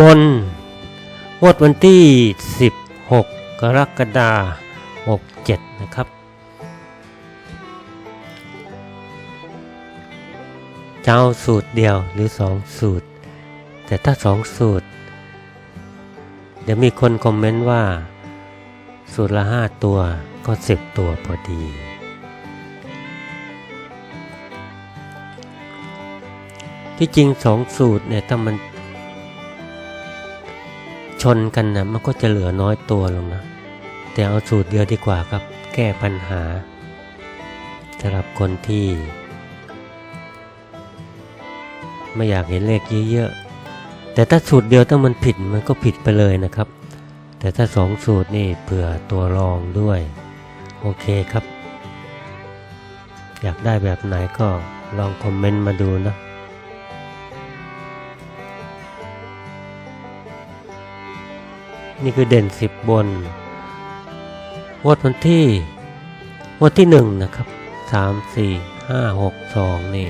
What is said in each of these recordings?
บน งวดวันที่ 16 กรกฎาคม67 นะครับจะเอาสูตรเดียวหรือ 2 สูตร แต่ถ้า 2 สูตร เดี๋ยวมีคนคอมเมนต์ว่า สูตรละ 5 ตัวก็ 10 ตัวพอดีที่จริง2สูตรเนี่ยถ้ามัน ชนกันนะมันก็จะเหลือน้อยตัวลงนะ แต่เอาสูตรเดียวดีกว่าครับ แก้ปัญหาสำหรับคนที่ ไม่อยากเห็นเลขเยอะๆ แต่ถ้าสูตรเดียวถ้ามันผิดมันก็ผิดไปเลยนะครับ แต่ถ้าสองสูตรนี่เผื่อตัวรองด้วย โอเคครับ อยากได้แบบไหนก็ลองคอมเมนต์มาดูนะ นี่คือเด่นสิบบนงวดวันที่งวดที่หนึ่งนะครับสามสี่ห้าหกสองนี่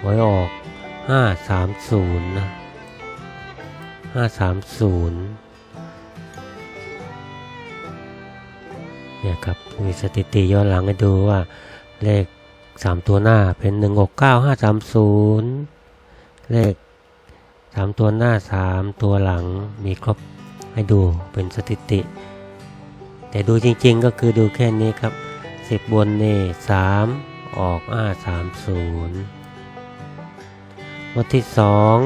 หวยออกห้าสามศูนย์นะห้าสามศูนย์เนี่ยครับ มีสถิติย้อนหลังให้ดูว่าเลขสามตัวหน้าเป็นหนึ่งหกเก้าห้าสามศูนย์เลขสามตัวหน้าสามตัวหลังมีครบ ให้ดูเป็นสถิติ แต่ดูจริงๆก็คือดูแค่นี้ครับสิบบนนี่สามออกอ้าสามศูนย์วันที่สอง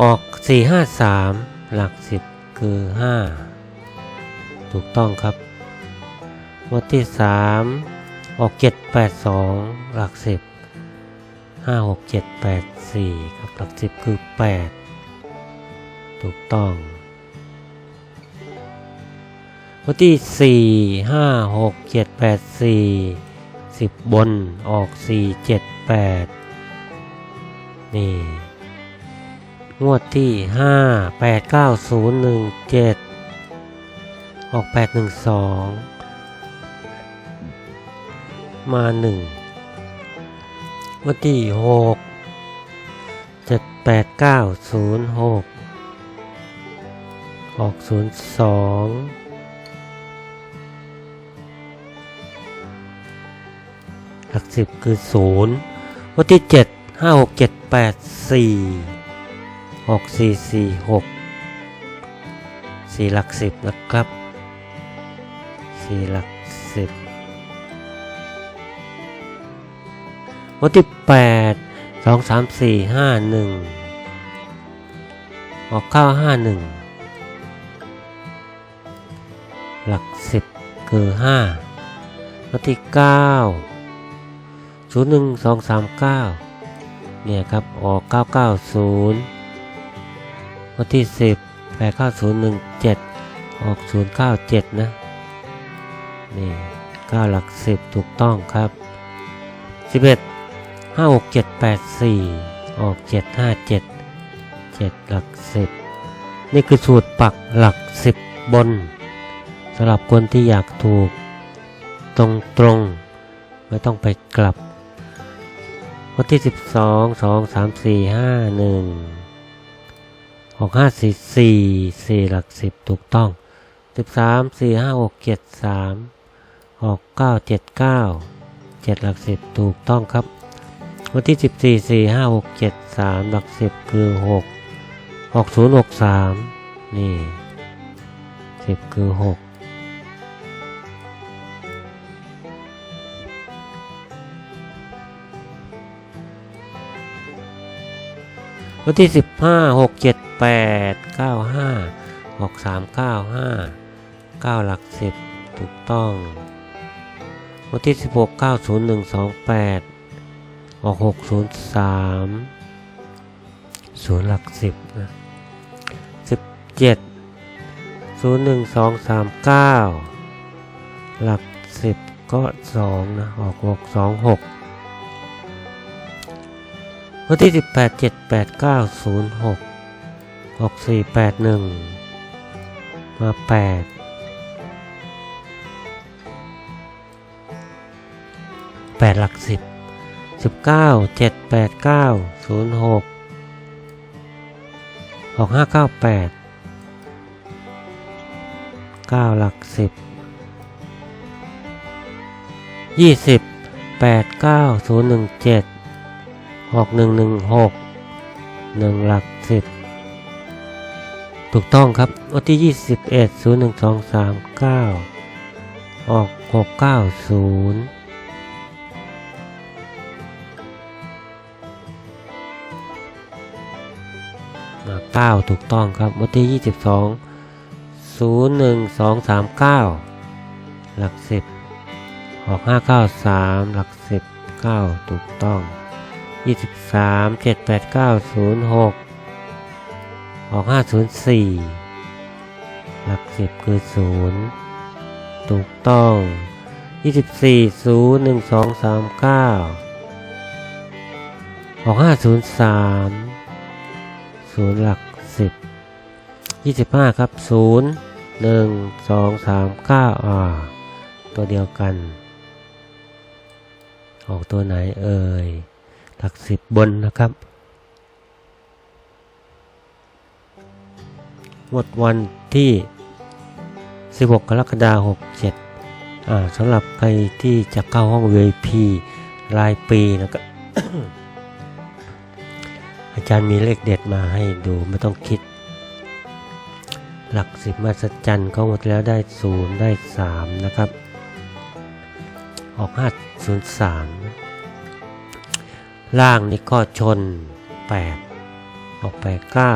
ออกสี่ห้าสามหลักสิบคือห้าถูกต้องครับวันที่สามออกเจ็ดแปดสองหลักสิบห้าหกเจ็ดแปดสี่ครับ หลักสิบคือแปด ถูกต้องวันที่สี่ห้าหกเจ็ดแปดสี่สิบบนออกสี่เจ็ดแปดนี่ งวดที่ห้าแปดเก้าศูนย์หนึ่งเจ็ดออกแปดหนึ่งสองมาหนึ่งวันที่หกเจ็ดแปดเก้าศูนย์หก ออกศูนย์สองหลักสิบคือศูนย์วันที่เจ็ดห้าหกเจ็ดแปดสี่ออกสี่สี่หกสี่หลักสิบนะครับสี่หลักสิบวันที่แปดสองสามสี่ห้าหนึ่งออกเก้าห้าหนึ่ง หลักสิบคือห้าวันที่เก้าศูนย์หนึ่งสองสามเก้าเนี่ยครับออกเก้าเก้าศูนย์วันที่สิบแปดเก้าศูนย์หนึ่งเจ็ดออกศูนย์เก้าเจ็ดนะนี่เก้าหลักสิบถูกต้องครับสิบเอ็ดห้าหกเจ็ดแปดสี่ออกเจ็ดห้าเจ็ดเจ็ดหลักสิบนี่คือสูตรปักหลักสิบบน สำหรับคนที่อยากถูกตรงตรงไม่ต้องไปกลับ วันที่ 12 2 3 4 5 1 6 5 4 4 4 หลัก 10 ถูกต้อง 13 4 5 6 7 3 6 9 7 9 7 หลัก 10 ถูกต้องครับ วันที่ 14 4 5 6 7 3 หลัก 10 คือ 6 6 0 6 3 นี่ 10 คือ 6 วันที่สิบห้าหกเจ็ดแปดเก้าห้าหกสามเก้าห้าเก้าหลักสิบถูกต้อง วันที่สิบหกเก้าศูนย์หนึ่งสองแปดออกหกศูนย์สามศูนย์หลักสิบนะสิบเจ็ดศูนย์หนึ่งสองสามเก้าหลักสิบก็สองนะ ออกหกสองหก วันที่ 18 7 8 9 0 6 6 4 8 1 มา 8 8 หลัก 10 19 7 8 9 0 6ออกห้าเก้าแปดเก้าหลักสิบยี่สิบแปดเก้าศูนย์ หนึ่งเจ็ดออกหนึ่งหนึ่งหกหนึ่งหลักสิบถูกต้องครับวันที่ยี่สิบเอ็ดศูนย์หนึ่งสองสามเก้าออกหกเก้าศูนย์มาเก้าถูกต้องครับวันที่ยี่สิบสองศูนย์หนึ่งสองสามเก้าหลักสิบออกห้าเก้าสามหลักสิบเก้าถูกต้อง ยี่สิบสามเจ็ดแปดเก้าศูนย์หกออกห้าศูนย์สี่หลักสิบคือศูนย์ถูกต้องยี่สิบสี่ศูนย์หนึ่งสองสามเก้าอกห้าศูนย์สามศูนย์หลักสิบยี่สิบห้าครับศูนย์หนึ่งสองสามเก้าอ่า ตัวเดียวกัน ออกตัวไหนเอ่ย หลักสิบบนนะครับ งวดวันที่ 16 กรกฎาคม67อ่าสำหรับใครที่จะเข้าห้อง VIP รายปีนะครับอาจารย์มีเลขเด็ดมาให้ดูไม่ต้องคิด หลักสิบมาสจันก็หมดแล้วได้ศูนย์ได้สามนะครับ ออกห้าศูนย์สาม ล่างนี่ก็ชนแปดออกแปดเก้า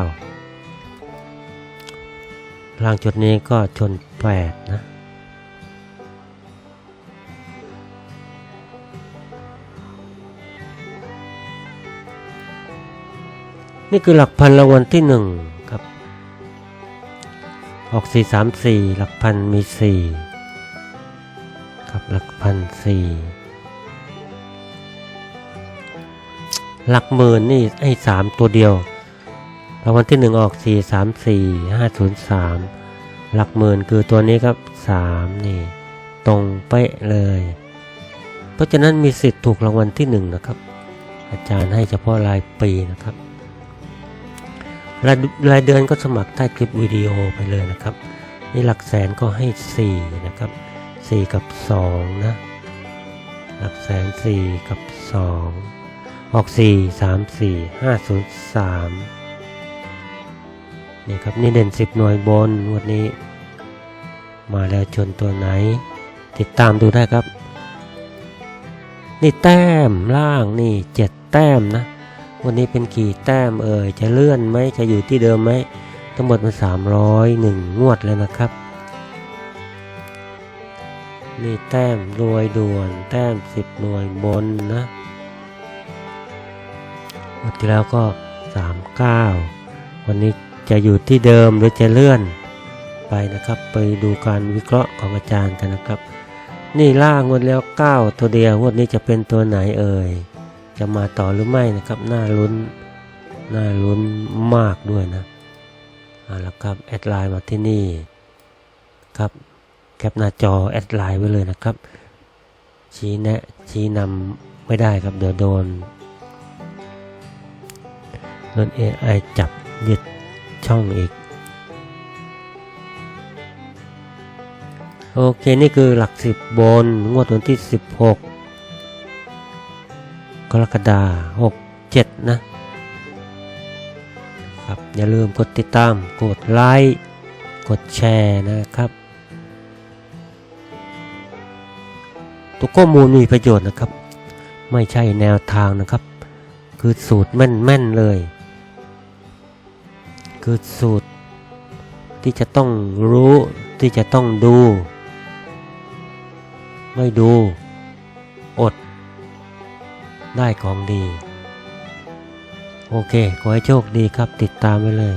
ล่างจุดนี้ก็ชนแปดนะนี่คือหลักพันรางวัลที่หนึ่งครับ ออกสี่สามสี่หลักพันมีสี่ครับหลักพันสี่ หลักหมื่นนี่ให้สามตัวเดียวรางวัลที่หนึ่งออกสี่สามสี่ห้าศูนย์สามหลักหมื่นคือตัวนี้ครับสามนี่ ตรงเป๊ะเลย เพราะฉะนั้นมีสิทธิ์ถูกรางวัลที่หนึ่งนะครับ อาจารย์ให้เฉพาะรายปีนะครับรายรายเดือนก็สมัครใต้คลิปวิดีโอไปเลยนะครับ นี่หลักแสนก็ให้ 4 นะครับ 4 กับ 2 นะ หลักแสน 4 กับ 2 ออก4 3 4 5 0 3นี่ครับนี่เด่น10หน่วยบนวันนี้ มาแล้วชนตัวไหน ติดตามดูได้ครับ นี่แต้มล่างนี่7แต้มนะ วันนี้เป็นกี่แต้มเอ่ยจะเลื่อนไหมจะอยู่ที่เดิมไหมทั้งหมดมัน301งวดแล้วนะครับนี่แต้มรวยด่วน แต้ม10หน่วยบนนะ วดที่แล้วก็ 39 วันนี้จะอยู่ที่เดิมหรือจะเลื่อนไปนะครับ ไปดูการวิเคราะห์ของอาจารย์กันนะครับ นี่ล่างงวดแล้ว 9 ตัวเดียวงวดนี้จะเป็นตัวไหนเอ่ย จะมาต่อหรือไม่นะครับ น่าลุ้น น่าลุ้นมากด้วยนะเอาละครับ แอดไลน์มาที่นี่ครับ แคปหน้าจอแอดไลน์ไว้เลยนะครับ ชี้แนะชี้นำไม่ได้ครับเดี๋ยวโดน โดน AI จับยึดช่องอีก โอเค นี่คือหลักสิบบน งวดวันที่ 16 กรกฎาคม67 นะครับ อย่าลืมกดติดตาม กดไลค์ กดแชร์นะครับ ทุกข้อมูลมีประโยชน์นะครับ ไม่ใช่แนวทางนะครับ คือสูตรแม่น ๆ เลย คือสูตร ที่จะต้องรู้ที่จะต้องดู ไม่ดู อด ได้ของดี โอเค ขอให้โชคดีครับติดตามไว้เลย